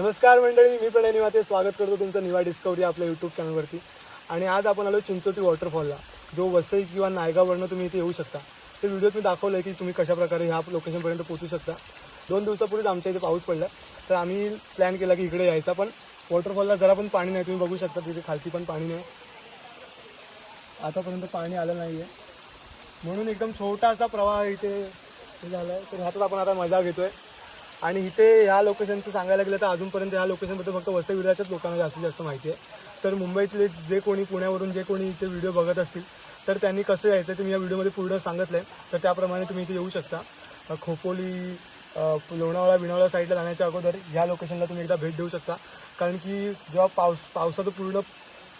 नमस्कार मंडळी मी प्रणय निवाते. स्वागत करतो तुमचं निवा डिस्कवरी आपल्या यूट्यूब चॅनलवरती आणि आज आपण आलो चिंचोटी वॉटरफॉलला जो वसई किंवा नायगाववरनं तुम्ही इथे येऊ शकता. ते व्हिडिओत मी दाखवलं आहे की तुम्ही कशाप्रकारे ह्या लोकेशनपर्यंत पोहोचू शकता. दोन दिवसापूर्वीच आमच्या इथे पाऊस पडला. तर आम्ही प्लॅन केला की इकडे यायचा पण वॉटरफॉलला जरा पण पाणी नाही. तुम्ही बघू शकता तिथे खालती पण पाणी नाही. आतापर्यंत पाणी आलं नाही आहे म्हणून एकदम छोटासा प्रवाह इथे झाला आहे तर ह्यातच आपण आता मजा घेतो आहे आणि इथे ह्या लोकेशनचं सांगायला गेलं तर अजूनपर्यंत ह्या लोकेशनबद्दल फक्त वसई विराच्याच लोकांना जास्तीत जास्त माहिती आहे. तर मुंबईतले जे कोणी पुण्यावरून जे कोणी इथे व्हिडिओ बघत असतील तर त्यांनी कसं यायचं ते मी या व्हिडिओमध्ये पूर्ण सांगितलं आहे तर त्याप्रमाणे तुम्ही इथे येऊ शकता. खोपोली लोणावळा विणावळा साईडला जाण्याच्या अगोदर ह्या लोकेशनला तुम्ही एकदा भेट देऊ शकता. कारण की जेव्हा पाऊस पावसाचं पूर्ण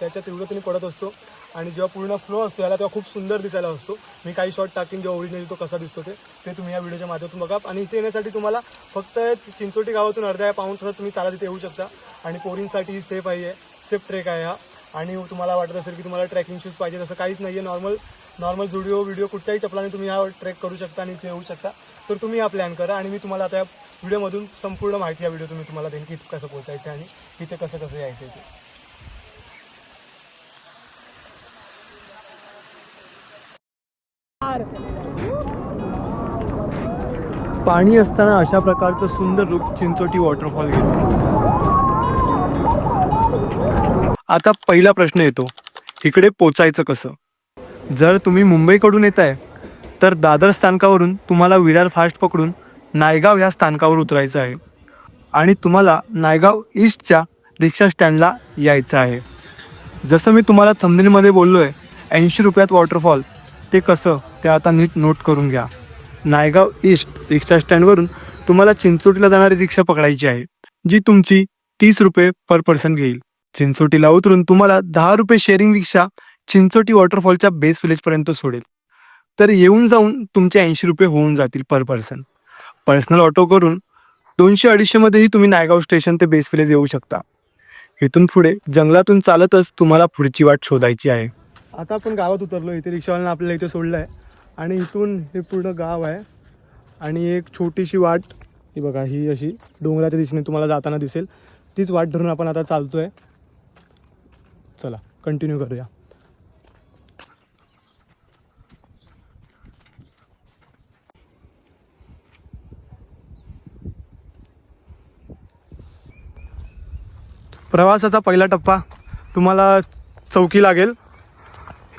त्याच्या तीव्रतेने पडत असतो. आणि जेव्हा पूर्ण फ्लो असतो याला तेव्हा खूप सुंदर दिसायला असतो. मी काही शॉट टाकीन जेव्हा ओरिजिनल तो कसा दिसतो ते ते तुम्ही या व्हिडिओच्या माध्यमातून बघा. आणि इथे येण्यासाठी तुम्हाला फक्त चिंचोटी गावातून अर्ध्या पाऊन तासात तुम्ही चालत इथे येऊ शकता. आणि पोरींसाठी सेफ आहे सेफ ट्रेक आहे हा. आणि तुम्हाला वाटत असेल की तुम्हाला ट्रॅकिंग शूज पाहिजे तसं काहीच नाही आहे नॉर्मल नॉर्मल जुडिओ व्हिडिओ कुठच्याही चपलाने तुम्ही हा ट्रेक करू शकता आणि इथे येऊ शकता. तर तुम्ही हा प्लॅन करा आणि मी तुम्हाला आता या व्हिडिओमधून संपूर्ण माहिती या व्हिडिओ तुम्ही तुम्हाला देईन की कसं पोहोचायचं आणि इथे कसं कसं यायचं ते पाणी असताना अशा प्रकारचं सुंदर रूप चिंचोटी वॉटरफॉल घेतो. आता पहिला प्रश्न येतो इकडे पोचायचं कसं? जर तुम्ही मुंबईकडून येत आहे तर दादर स्थानकावरून तुम्हाला विरार फास्ट पकडून नायगाव या स्थानकावर उतरायचं आहे आणि तुम्हाला नायगाव ईस्टच्या रिक्षा स्टँडला यायचं आहे. जसं मी तुम्हाला थंबनेलमध्ये बोललो आहे ऐंशी रुपयात वॉटरफॉल ते कसं ते आता नीट नोट करून घ्या. नायगाव ईस्ट रिक्षा स्टँडवरून तुम्हाला चिंचोटीला जाणारी रिक्षा पकडायची आहे जी तुमची तीस रुपये पर पर्सन घेईल. चिंचोटीला उतरून तुम्हाला दहा रुपये शेअरिंग रिक्षा चिंचोटी वॉटरफॉलच्या बेस विलेजपर्यंत सोडेल. तर येऊन जाऊन तुमचे ऐंशी रुपये होऊन जातील पर पर्सन पर्सनल ऑटो करून दोनशे अडीचशेमध्येही तुम्ही नायगाव स्टेशन ते बेस विलेज येऊ शकता. इथून पुढे जंगलातून चालतच तुम्हाला पुढची वाट शोधायची आहे. आता आपण गावात उतरलो. इथे रिक्षावाल्यानं आपल्याला इथे सोडलं आहे आणि इथून हे पूर्ण गाव आहे. आणि एक छोटीशी वाट. ही बघा ही अशी डोंगराच्या दिशेने तुम्हाला जाताना दिसेल. तीच वाट धरून आपण आता चालतो आहे चला कंटिन्यू करूया. प्रवासाचा पहिला टप्पा तुम्हाला चौकी लागेल.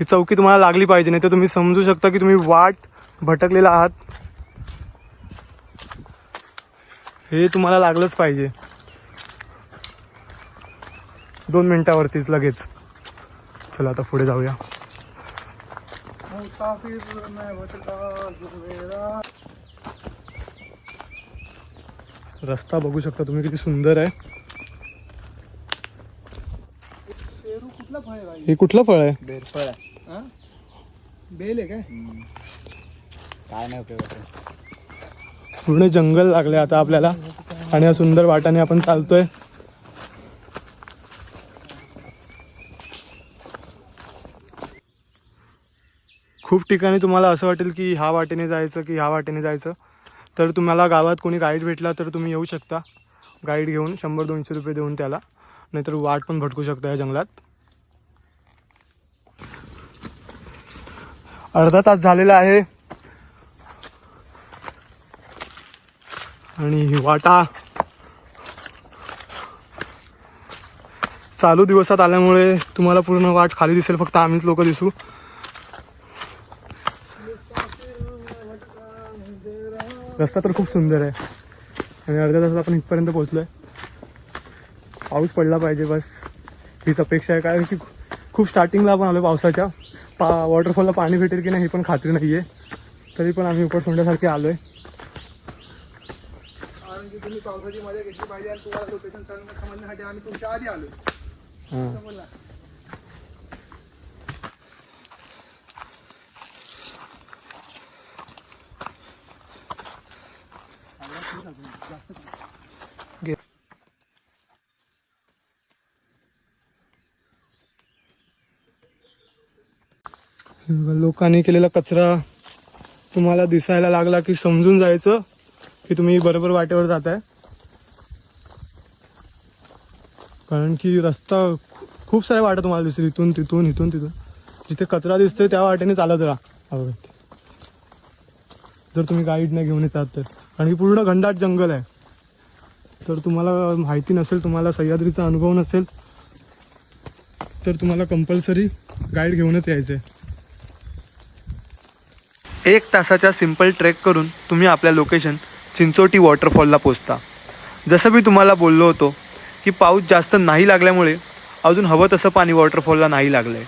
ही चौकी तुम्हाला लागली पाहिजे नाही तर तुम्ही समजू शकता की तुम्ही वाट भटकलेला आहात. हे तुम्हाला लागलंच पाहिजे. दोन मिनिटावरतीच लगेच. चला आता पुढे जाऊया. रस्ता बघू शकता तुम्ही किती सुंदर आहे. हे कुठलं फळ आहे? बेरफळ बेल आहे काय? काय नाही उपयोग पूर्ण जंगल लागले आता आपल्याला. आणि या सुंदर वाटाने आपण चालतोय. खूप ठिकाणी तुम्हाला असं वाटेल की ह्या वाटेने जायचं की ह्या वाटेने जायचं. तर तुम्हाला गावात कोणी गाईड भेटला तर तुम्ही येऊ शकता. गाईड घेऊन शंभर दोनशे रुपये देऊन त्याला. नाहीतर वाट पण भटकू शकता या जंगलात. अर्धा तास झालेला आहे. आणि ही वाटा चालू दिवसात आल्यामुळे तुम्हाला पूर्ण वाट खाली दिसेल फक्त आम्हीच लोक दिसू. रस्ता तर खूप सुंदर आहे. आणि अर्ध्या तासात आपण इथपर्यंत पोहोचलोय. पाऊस पडला पाहिजे बस. हीच अपेक्षा आहे कारण की खूप स्टार्टिंगला आपण आलो पावसाच्या. पा वॉटरफॉलला पाणी भेटेल की नाही ही पण खात्री नाही आहे तरी पण आम्ही उपर सोंड्यासारखे आलोय. कारण की तुम्ही पावसाची मजा घेतली पाहिजे आणि तुम्हाला लोकेशन समजण्यासाठी आम्ही तुमच्या आधी आलो हां. बोला लोकांनी केलेला कचरा तुम्हाला दिसायला लागला की समजून जायचं की तुम्ही बरोबर वाटेवर जाताय. कारण की रस्ता खूप साऱ्या वाटा तुम्हाला दिसतील. इथून तिथून इथून तिथून. जिथे कचरा दिसतोय त्या वाटेने चालत राहा जर तुम्ही गाईड नाही घेऊन येतात तर. कारण की पूर्ण घंडाट जंगल आहे. तर तुम्हाला माहिती नसेल तुम्हाला सह्याद्रीचा अनुभव नसेल तर तुम्हाला कंपल्सरी गाईड घेऊनच यायचं आहे एक तासाच्या सिंपल ट्रेक करून तुम्ही आपल्या लोकेशन चिंचोटी वॉटरफॉलला पोचता जसं मी तुम्हाला बोललो होतो की पाऊस जास्त नाही लागल्यामुळे अजून हवं तसं पाणी वॉटरफॉलला नाही लागलं आहे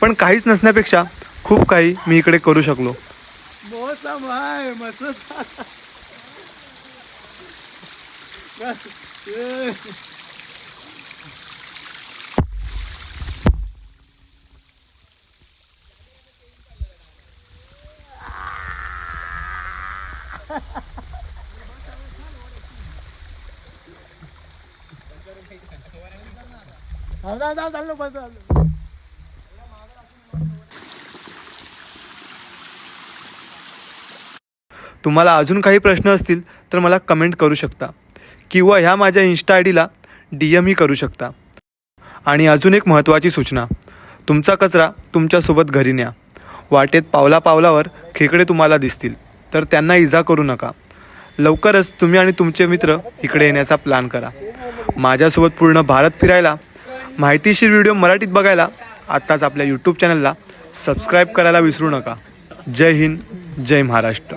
पण काहीच नसण्यापेक्षा खूप काही मी इकडे करू शकलो. मौसम आहे मस्त तुम्हाला अजून काही प्रश्न असतील तर मला कमेंट करू शकता. किंवा ह्या माझ्या इन्स्टा आय डीला डी एमही करू शकता. आणि अजून एक महत्त्वाची सूचना. तुमचा कचरा तुमच्यासोबत घरी न्या. वाटेत पावला पावलावर खेकडे तुम्हाला दिसतील. तर त्यांना इजा करू नका. लवकरच तुम्ही आणि तुमचे मित्र इकडे येण्याचा प्लॅन करा. माझ्यासोबत पूर्ण भारत फिरायला माहितीशीर व्हिडिओ मराठीत बघायला आत्ताच आपल्या यूट्यूब चॅनलला सबस्क्राईब करायला विसरू नका. जय हिंद जय महाराष्ट्र.